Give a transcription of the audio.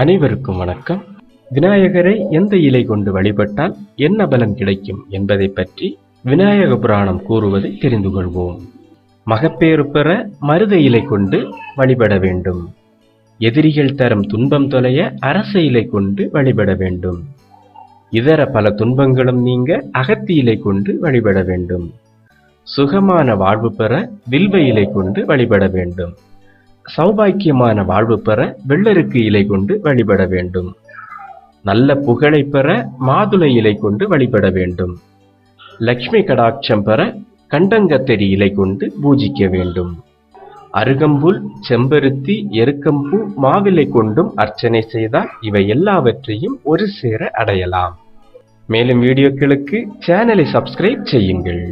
அனைவருக்கும் வணக்கம். விநாயகரை எந்த இலை கொண்டு வழிபட்டால் என்ன பலன் கிடைக்கும் என்பதை பற்றி விநாயக புராணம் கூறுவதை தெரிந்து கொள்வோம். மகப்பேறு பெற மருத இலை கொண்டு வழிபட வேண்டும். எதிரிகள் தரும் துன்பம் தொலைய அரச இலை கொண்டு வழிபட வேண்டும். இதர பல துன்பங்களும் நீங்க அகத்தி இலை கொண்டு வழிபட வேண்டும். சுகமான வாழ்வு பெற வில்வ இலை கொண்டு வழிபட வேண்டும். சௌபாக்கியமான வாழ்வு பெற வெள்ளருக்கு இலை கொண்டு வழிபட வேண்டும். நல்ல புகழை பெற மாதுளை இலை கொண்டு வழிபட வேண்டும். லக்ஷ்மி கடாட்சம் பெற கண்டங்கத்தெரி இலை கொண்டு பூஜிக்க வேண்டும். அருகம்புல் செம்பருத்தி எருக்கம்பூ மாவிலை கொண்டும் அர்ச்சனை செய்தால் இவை எல்லாவற்றையும் ஒரு சேர அடையலாம். மேலும் வீடியோக்களுக்கு சேனலை சப்ஸ்கிரைப் செய்யுங்கள்.